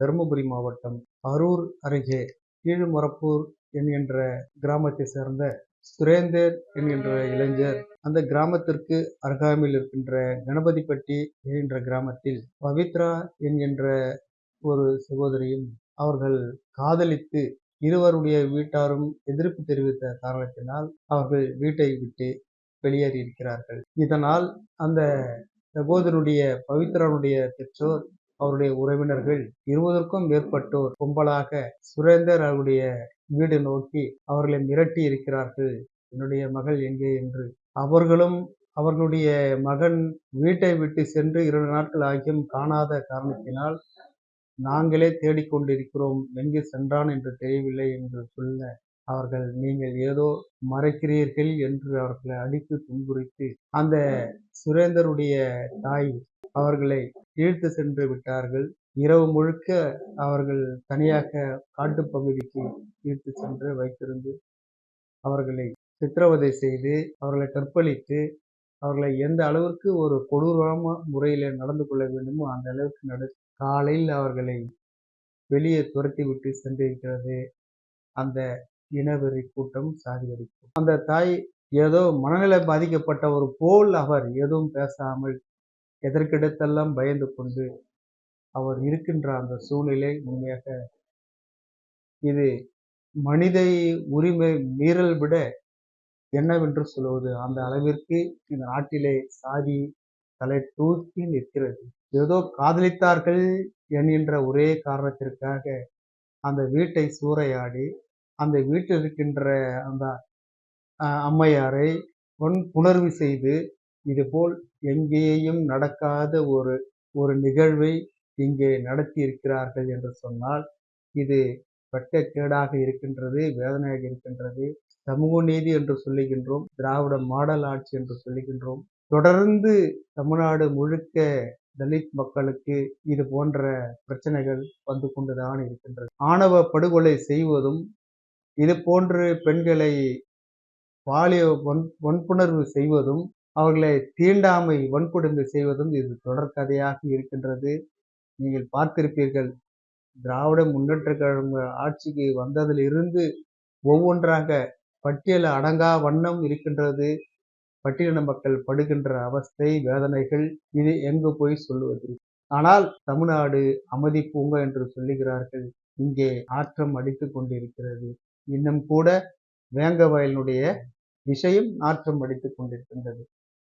தருமபுரி மாவட்டம் அரூர் அருகே கீழ்மரப்பூர் என்கின்ற கிராமத்தை சேர்ந்த சுரேந்தர் என்கின்ற இளைஞர். அந்த கிராமத்திற்கு அருகாமையில் இருக்கின்ற கணபதிப்பட்டி என்கின்ற கிராமத்தில் பவித்ரா என்கின்ற ஒரு சகோதரியும் அவர்கள் காதலித்து இருவருடைய வீட்டாரும் எதிர்ப்பு தெரிவித்த காரணத்தினால் அவர்கள் வீட்டை விட்டு வெளியேறி இருக்கிறார்கள் இதனால் அந்த சகோதரனுடைய பவித்ரனுடைய பெற்றோர் அவருடைய உறவினர்கள் இருபதற்கும் மேற்பட்டோர் கும்பலாக சுரேந்தர் அவருடைய வீடு நோக்கி அவர்களை மிரட்டி இருக்கிறார்கள். என்னுடைய மகள் எங்கே என்று? அவர்களும் அவர்களுடைய மகன் வீட்டை விட்டு சென்று இரண்டு நாட்கள் ஆகியும் காணாத காரணத்தினால் நாங்களே தேடிக்கொண்டிருக்கிறோம் எங்கு சென்றான் என்று தெரியவில்லை என்று சொல்ல அவர்கள் நீங்கள் ஏதோ மறைக்கிறீர்கள் என்று அவர்களை அடித்து துன்புறுத்தி அந்த சுரேந்தருடைய தாய் அவர்களை இழுத்து சென்று விட்டார்கள். இரவு முழுக்க அவர்கள் தனியாக காட்டுப்பகுதிக்கு இழுத்து சென்று வைத்திருந்து அவர்களை சித்திரவதை செய்து அவர்களை கற்பழித்து அவர்களை எந்த அளவிற்கு ஒரு கொடூரமான முறையில் நடந்து கொள்ள வேண்டுமோ அந்த அளவுக்கு நடு காலையில் அவர்களை வெளியே துரத்தி விட்டு சென்றிருக்கிறது. அந்த இனவெறி கூட்டம் சாதிவெறி அந்த தாய் ஏதோ மனநிலை பாதிக்கப்பட்டவர் போல் அவர் எதுவும் பேசாமல் எதற்கெடுத்தெல்லாம் பயந்து கொண்டு அவர் இருக்கின்ற அந்த சூழ்நிலை உண்மையாக இது மனித உரிமை மீறல் விட என்னவென்று சொல்வது? அந்த அளவிற்கு இந்த நாட்டிலே சாதி தலை தூக்கி நிற்கிறது. ஏதோ காதலித்தார்கள் என்கின்ற ஒரே காரணத்திற்காக அந்த வீட்டை சூறையாடி அந்த வீட்டில் இருக்கின்ற அந்த அம்மையாரை பொன் புணர்வு செய்து இதுபோல் எங்கேயும் நடக்காத ஒரு ஒரு நிகழ்வை இங்கே நடத்தி இருக்கிறார்கள் என்று சொன்னால் இது வெட்கக்கேடாக இருக்கின்றது வேதனையாக இருக்கின்றது. சமூக நீதி என்று சொல்லுகின்றோம் திராவிட மாடல் ஆட்சி என்று சொல்லுகின்றோம். தொடர்ந்து தமிழ்நாடு முழுக்க தலித் மக்களுக்கு இது போன்ற பிரச்சனைகள் வந்து கொண்டுதான் இருக்கின்றது. ஆணவ படுகொலை செய்வதும் இது போன்று பெண்களை பாலிய வன் வன்புணர்வு செய்வதும் அவர்களை தீண்டாமை வன்கொடுமை செய்வதும் இது தொடர்கதையாக இருக்கின்றது. நீங்கள் பார்த்திருப்பீர்கள் திராவிட முன்னேற்ற கழக ஆட்சிக்கு வந்ததிலிருந்து ஒவ்வொன்றாக பட்டியல் அடங்கா வண்ணம் இருக்கின்றது. பட்டியலின மக்கள் படுகின்ற அவஸ்தை வேதனைகள் இது எங்கு போய் சொல்லுவது? ஆனால் தமிழ்நாடு அமைதி பூங்கா என்று சொல்லுகிறார்கள். இங்கே ஆற்றம் அடித்து கொண்டிருக்கிறது. இன்னும் கூட வேங்க வயலினுடைய விஷயம் நாற்றம் அடித்துக் கொண்டிருக்கின்றது.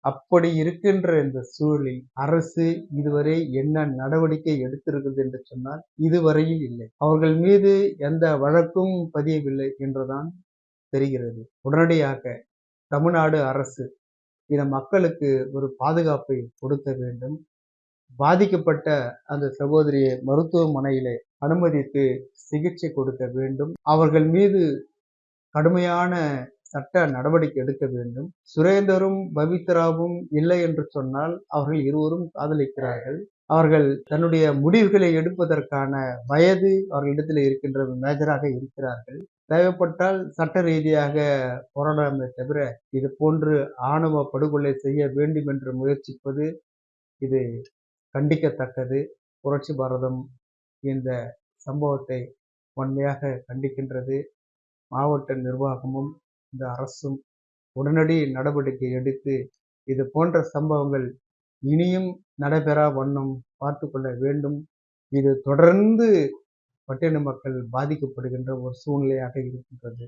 அப்படி இருக்கின்ற இந்த சூழலில் அரசு இதுவரை என்ன நடவடிக்கை எடுத்திருக்கிறது என்று சொன்னால் இதுவரையில் இல்லை. அவர்கள் மீது எந்த வழக்கும் பதியவில்லை என்றுதான் தெரிகிறது. உடனடியாக தமிழ்நாடு அரசு இந்த மக்களுக்கு ஒரு பாதுகாப்பை கொடுக்க வேண்டும். பாதிக்கப்பட்ட அந்த சகோதரியை மருத்துவமனையிலே அனுமதித்து சிகிச்சை கொடுக்க வேண்டும். அவர்கள் மீது கடுமையான சட்ட நடவடிக்கை எடுக்க வேண்டும். சுரேந்தரும் பவித்ராவும் இல்லை என்று சொன்னால் அவர்கள் இருவரும் காதலிக்கிறார்கள். அவர்கள் தன்னுடைய முடிவுகளை எடுப்பதற்கான வயது அவர்களிடத்தில் இருக்கின்ற மேஜராக இருக்கிறார்கள். தேவைப்பட்டால் சட்ட ரீதியாக போராடாமே தவிர இது போன்று ஆணவ படுகொலை செய்ய வேண்டும் என்று முயற்சிப்பது இது கண்டிக்கத்தக்கது. புரட்சி பாரதம் இந்த சம்பவத்தை வன்மையாக கண்டிக்கின்றது. மாவட்ட நிர்வாகமும் இந்த அரசும் உடனடி நடவடிக்கை எடுத்து இது போன்ற சம்பவங்கள் இனியும் நடைபெறா வண்ணம் பார்த்து கொள்ள வேண்டும். இது தொடர்ந்து பட்டியலின மக்கள் பாதிக்கப்படுகின்ற ஒரு சூழ்நிலையாக இருக்கின்றது.